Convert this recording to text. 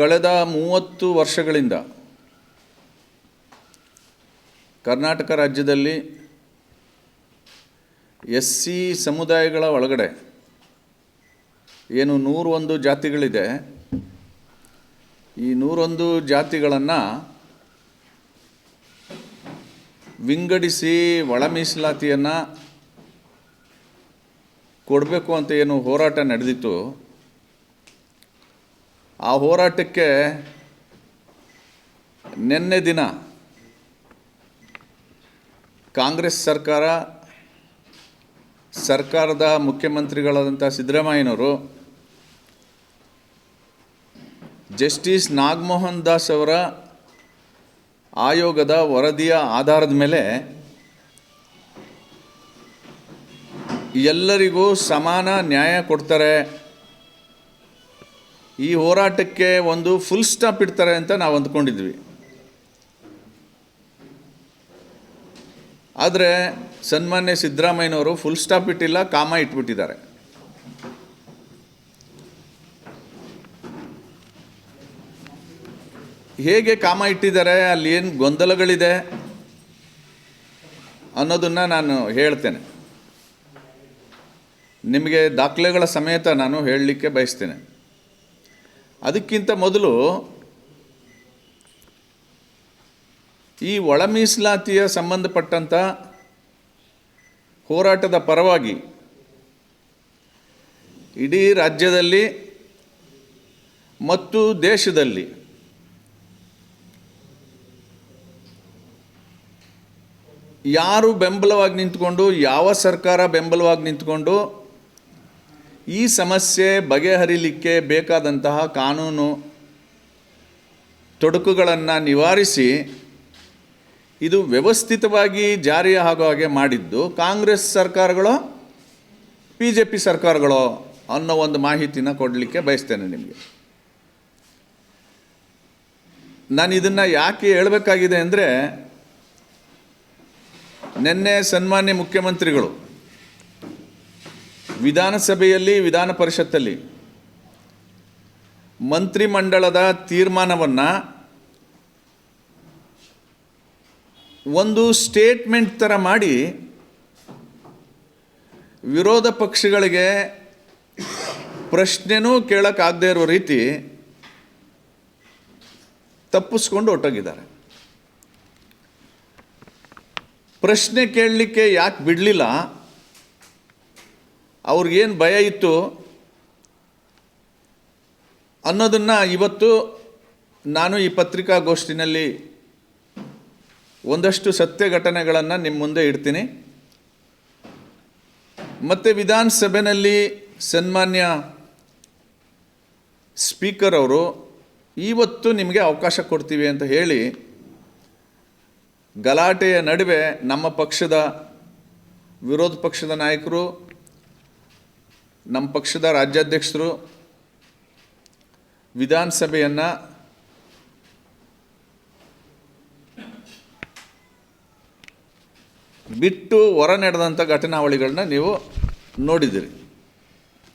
ಕಳೆದ ಮೂವತ್ತು ವರ್ಷಗಳಿಂದ ಕರ್ನಾಟಕ ರಾಜ್ಯದಲ್ಲಿ ಎಸ್ ಸಿ ಸಮುದಾಯಗಳ ಒಳಗಡೆ ಏನು ನೂರೊಂದು ಜಾತಿಗಳಿದೆ. ಈ ನೂರೊಂದು ಜಾತಿಗಳನ್ನು ವಿಂಗಡಿಸಿ ಒಳ ಮೀಸಲಾತಿಯನ್ನು ಕೊಡಬೇಕು ಅಂತ ಏನು ಹೋರಾಟ ನಡೆದಿತ್ತು. ಆ ಹೋರಾಟಕ್ಕೆ ನಿನ್ನೆ ದಿನ ಕಾಂಗ್ರೆಸ್ ಸರ್ಕಾರ, ಸರ್ಕಾರದ ಮುಖ್ಯಮಂತ್ರಿಗಳಾದಂಥ ಸಿದ್ದರಾಮಯ್ಯನವರು ಜಸ್ಟಿಸ್ ನಾಗಮೋಹನ್ ದಾಸ್ ಅವರ ಆಯೋಗದ ವರದಿಯ ಆಧಾರದ ಮೇಲೆ ಎಲ್ಲರಿಗೂ ಸಮಾನ ನ್ಯಾಯ ಕೊಡ್ತಾರೆ. ಈ ಹೋರಾಟಕ್ಕೆ ಒಂದು ಫುಲ್ ಸ್ಟಾಪ್ ಇಡ್ತಾರೆ ಅಂತ ನಾವು ಅಂದ್ಕೊಂಡಿದ್ವಿ. ಆದರೆ ಸನ್ಮಾನ್ಯ ಸಿದ್ದರಾಮಯ್ಯನವರು ಫುಲ್ ಸ್ಟಾಪ್ ಇಟ್ಟಿಲ್ಲ, ಕಾಮ ಇಟ್ಬಿಟ್ಟಿದ್ದಾರೆ. ಹೇಗೆ ಕಾಮ ಇಟ್ಟಿದ್ದಾರೆ, ಅಲ್ಲಿ ಏನು ಗೊಂದಲಗಳಿದೆ ಅನ್ನೋದನ್ನು ನಾನು ಹೇಳ್ತೇನೆ. ನಿಮಗೆ ದಾಖಲೆಗಳ ಸಮೇತ ನಾನು ಹೇಳಲಿಕ್ಕೆ ಬಯಸ್ತೇನೆ. ಅದಕ್ಕಿಂತ ಮೊದಲು ಈ ಒಳ ಮೀಸಲಾತಿಯ ಸಂಬಂಧಪಟ್ಟಂಥ ಹೋರಾಟದ ಪರವಾಗಿ ಇಡೀ ರಾಜ್ಯದಲ್ಲಿ ಮತ್ತು ದೇಶದಲ್ಲಿ ಯಾರು ಬೆಂಬಲವಾಗಿ ನಿಂತ್ಕೊಂಡು, ಯಾವ ಸರ್ಕಾರ ಬೆಂಬಲವಾಗಿ ನಿಂತ್ಕೊಂಡು ಈ ಸಮಸ್ಯೆ ಬಗೆಹರಿಲಿಕ್ಕೆ ಬೇಕಾದಂತಹ ಕಾನೂನು ತೊಡಕುಗಳನ್ನು ನಿವಾರಿಸಿ ಇದು ವ್ಯವಸ್ಥಿತವಾಗಿ ಜಾರಿ ಆಗೋ ಹಾಗೆ ಮಾಡಿದ್ದು ಕಾಂಗ್ರೆಸ್ ಸರ್ಕಾರಗಳು ಬಿ ಜೆ ಪಿ ಸರ್ಕಾರಗಳು ಅನ್ನೋ ಒಂದು ಮಾಹಿತಿನ ಕೊಡಲಿಕ್ಕೆ ಬಯಸ್ತೇನೆ ನಿಮಗೆ. ನಾನು ಇದನ್ನು ಯಾಕೆ ಹೇಳಬೇಕಾಗಿದೆ ಅಂದರೆ, ನಿನ್ನೆ ಸನ್ಮಾನ್ಯ ಮುಖ್ಯಮಂತ್ರಿಗಳು ವಿಧಾನಸಭೆಯಲ್ಲಿ ವಿಧಾನ ಪರಿಷತ್ತಲ್ಲಿ ಮಂತ್ರಿಮಂಡಲದ ತೀರ್ಮಾನವನ್ನು ಒಂದು ಸ್ಟೇಟ್ಮೆಂಟ್ ಥರ ಮಾಡಿ ವಿರೋಧ ಪಕ್ಷಗಳಿಗೆ ಪ್ರಶ್ನೆನೂ ಕೇಳೋಕ್ಕಾಗದೇ ಇರೋ ರೀತಿ ತಪ್ಪಿಸ್ಕೊಂಡು ಹೊಟ್ಟೋಗಿದ್ದಾರೆ ಪ್ರಶ್ನೆ ಕೇಳಲಿಕ್ಕೆ ಯಾಕೆ ಬಿಡಲಿಲ್ಲ? ಅವ್ರಿಗೇನು ಭಯ ಇತ್ತು ಅನ್ನೋದನ್ನು ಇವತ್ತು ನಾನು ಈ ಪತ್ರಿಕಾಗೋಷ್ಠಿನಲ್ಲಿ ಒಂದಷ್ಟು ಸತ್ಯ ಘಟನೆಗಳನ್ನು ನಿಮ್ಮ ಮುಂದೆ ಇಡ್ತೀನಿ. ಮತ್ತು ವಿಧಾನಸಭೆಯಲ್ಲಿ ಸನ್ಮಾನ್ಯ ಸ್ಪೀಕರ್ ಅವರು, ಇವತ್ತು ನಿಮಗೆ ಅವಕಾಶ ಕೊಡ್ತೀವಿ ಅಂತ ಹೇಳಿ ಗಲಾಟೆಯ ನಡುವೆ ನಮ್ಮ ಪಕ್ಷದ ವಿರೋಧ ಪಕ್ಷದ ನಾಯಕರು ನಮ್ಮ ಪಕ್ಷದ ರಾಜ್ಯಾಧ್ಯಕ್ಷರು ವಿಧಾನಸಭೆಯನ್ನು ಬಿಟ್ಟು ಹೊರ ನಡೆದಂಥ ಘಟನಾವಳಿಗಳನ್ನ ನೀವು ನೋಡಿದಿರಿ